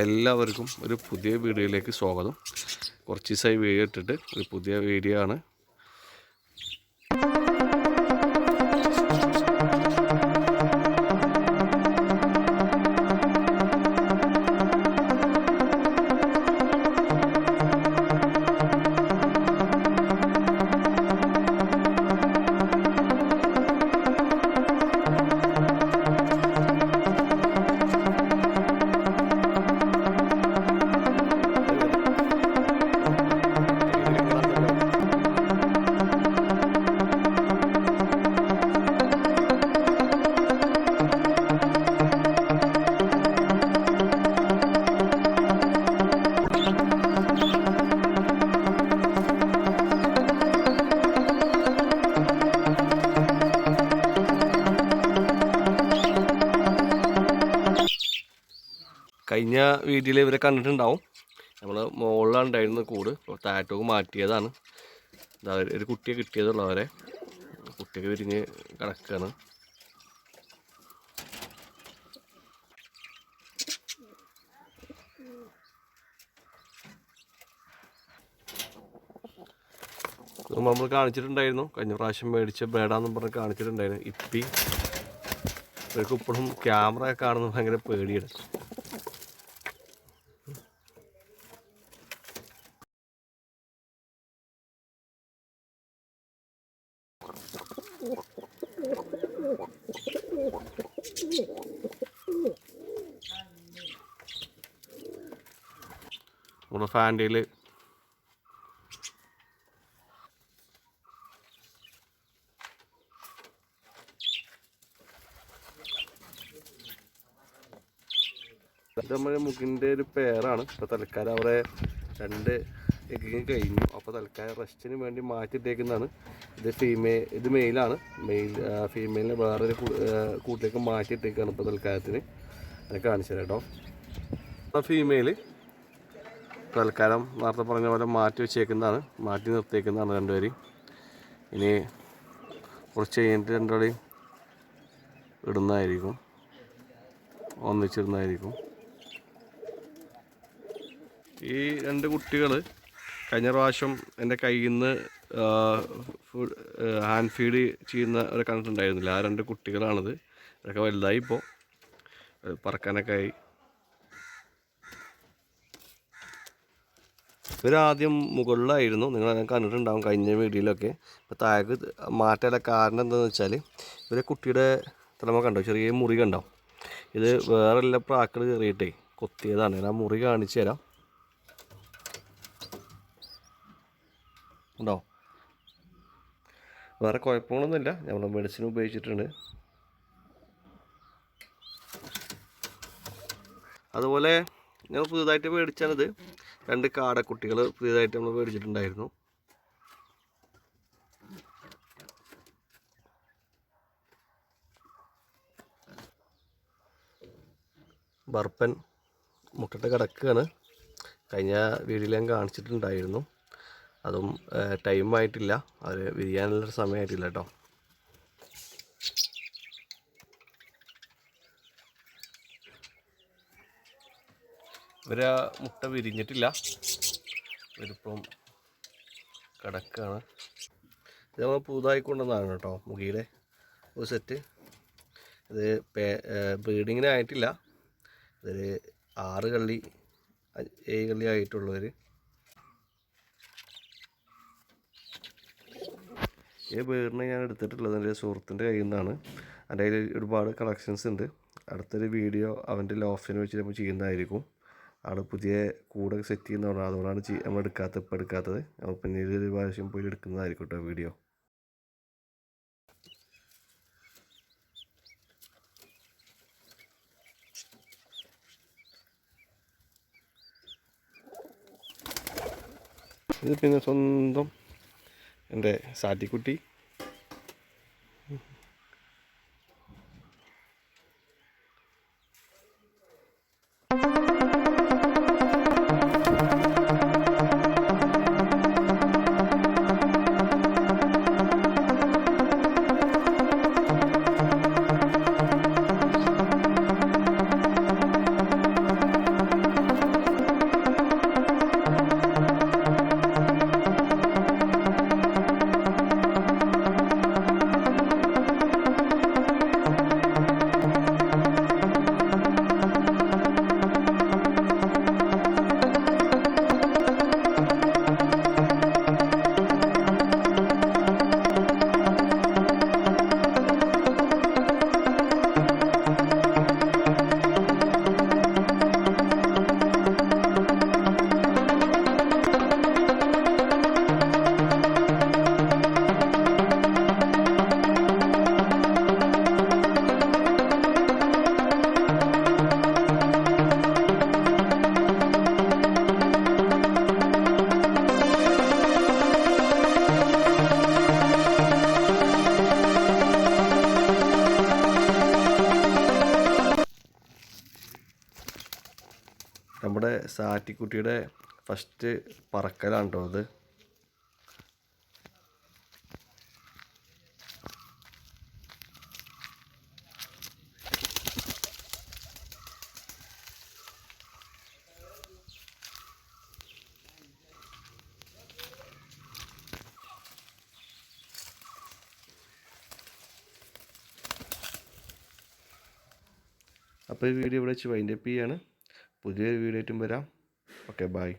എല്ലാവർക്കും ഒരു പുതിയ വീഡിയോയിലേക്ക് സ്വാഗതം. കുറച്ച് ദിവസമായി വീഡിയോ ഇട്ടിട്ട് ഒരു പുതിയ വീഡിയോ ആണ്. കഴിഞ്ഞ വീഡിയോയിൽ ഇവരെ കണ്ടിട്ടുണ്ടാവും. നമ്മൾ മുകളിലാണ് ഉണ്ടായിരുന്നത് കൂട് അപ്പോൾ താഴത്തോക്ക് മാറ്റിയതാണ്. ഒരു- കുട്ടിയെ കിട്ടിയതുള്ളൂ അവരെ. കുട്ടിയൊക്കെ വിരിഞ്ഞ് കിടക്കുകയാണ് നമ്മൾ കാണിച്ചിട്ടുണ്ടായിരുന്നു. കഴിഞ്ഞ പ്രാവശ്യം മേടിച്ച ബേഡാന്നും പറഞ്ഞ് കാണിച്ചിട്ടുണ്ടായിരുന്നു. ഇപ്പി ഇവർക്ക് ഇപ്പോഴും ക്യാമറ കാണുന്നത് ഭയങ്കര പേടിയാണ്. നമ്മുടെ ഫാൻഡിയിൽ നമ്മുടെ മുകിന്റെ ഒരു പേരാണ് ഇപ്പോൾ തൽക്കാലം അവിടെ രണ്ട് എഗ്ഗിങ് കഴിഞ്ഞു. അപ്പോൾ തൽക്കാലം റെസ്റ്റിന് വേണ്ടി മാറ്റിയിട്ടേക്കുന്നതാണ്. ഇത് ഫീമെയിൽ ഇത് മെയിലാണ് മെയിൽ ഫീമെയിലിനെ വേറൊരു കൂട്ടിലേക്ക് മാറ്റിയിട്ടേക്കാണ് ഇപ്പോൾ തൽക്കാലത്തിന്. അത് കാണിച്ചു കേട്ടോ ഫീമെയിൽ തൽക്കാലം നേരത്തെ പറഞ്ഞ പോലെ മാറ്റി വെച്ചേക്കുന്നതാണ്. മാറ്റി നിർത്തിയേക്കുന്നതാണ് രണ്ടുപേരും ഇനി കുറച്ച് കഴിഞ്ഞിട്ട് രണ്ടുപേരെയും ഇടുന്നതായിരിക്കും. ഒന്നിച്ചിടുന്നതായിരിക്കും. ഈ രണ്ട് കുട്ടികൾ കഴിഞ്ഞ പ്രാവശ്യം എന്റെ കയ്യിൽ നിന്ന് ഫുഡ് ഹാൻഡ് ഫീഡ് ചെയ്യുന്ന ഒരു കണ്ടിട്ടുണ്ടായിരുന്നില്ല ആ രണ്ട് കുട്ടികളാണിത്. ഇതൊക്കെ വലുതായി ഇപ്പോൾ പറക്കാനൊക്കെ ആയി. ഇവരാദ്യം മുകളിലായിരുന്നു. നിങ്ങൾ അതിനെ കണ്ടിട്ടുണ്ടാവും കഴിഞ്ഞ വീഡിയോയിലൊക്കെ. ഇപ്പോൾ താഴേക്ക് മാറ്റാനുള്ള കാരണം എന്താണെന്ന് വെച്ചാൽ ഇവരെ കുട്ടിയുടെ തലമ കണ്ടോ? ചെറിയ മുറി കണ്ടോ? ഇത് വേറെ എല്ലാ പ്രാക്കൾ കയറിയിട്ടേ കൊത്തിയതാണ്. ഞാൻ ആ മുറി കാണിച്ചു തരാം. ഉണ്ടോ? വേറെ കുഴപ്പങ്ങളൊന്നുമില്ല. നമ്മൾ മെഡിസിൻ ഉപയോഗിച്ചിട്ടുണ്ട്. അതുപോലെ ഞങ്ങൾ പുതുതായിട്ട് മേടിച്ചാണിത് രണ്ട് കാടക്കുട്ടികൾ പുതിയതായിട്ട് നമ്മൾ മേടിച്ചിട്ടുണ്ടായിരുന്നു. ബർപ്പൻ മുട്ടിട്ട് കിടക്കുകയാണ്. കഴിഞ്ഞ വീഡിയോയിൽ ഞാൻ കാണിച്ചിട്ടുണ്ടായിരുന്നു. അതും ടൈം ആയിട്ടില്ല. അവർ വിരിയാനുള്ളൊരു സമയമായിട്ടില്ല കേട്ടോ ഇവർ മുട്ട വിരിഞ്ഞിട്ടില്ല. ഇവരിപ്പം കിടക്കാണ്. ഇത് നമ്മൾ പുതുതായി കൊണ്ടുവന്നതാണ് കേട്ടോ മുഖിയുടെ ഒരു സെറ്റ്. ഇത് ബ്രീഡിങ്ങിനായിട്ടില്ല ഇതൊരു ആറ് കള്ളി ഏഴ് കള്ളി ആയിട്ടുള്ളവർ ഈ ബേറിനെ ഞാൻ എടുത്തിട്ടുള്ളത് എന്റെ സുഹൃത്തിന്റെ കയ്യിൽ നിന്നാണ്. എന്റെ കയ്യിൽ ഒരുപാട് കളക്ഷൻസ് ഉണ്ട്. അടുത്തൊരു വീഡിയോ അവന്റെ ലോഫിനെ വെച്ച് നമ്മൾ ചെയ്യുന്നതായിരിക്കും. ആൾ പുതിയ കൂടൊക്കെ സെറ്റ് ചെയ്യുന്നതാണ് അതുകൊണ്ടാണ് നമ്മൾ എടുക്കാത്തത് ഇപ്പോൾ എടുക്കാത്തത്. നമ്മൾ പിന്നീട് ഒരു പ്രാവശ്യം പോയി എടുക്കുന്നതായിരിക്കും കേട്ടോ വീഡിയോ ഇത് പിന്നെ സ്വന്തം എന്റെ സാറ്റിക്കുട്ടി. നമ്മുടെ സാറ്റിക്കുട്ടിയുടെ ഫസ്റ്റ് പറക്കലാണ് കേട്ടോ ഇത് അപ്പോൾ ഈ വീഡിയോ ഇവിടെ വെച്ച് വൈൻഡപ്പ് ചെയ്യാണ്. പുതിയൊരു വീഡിയോ ആയിട്ടും വരാം. Okay bye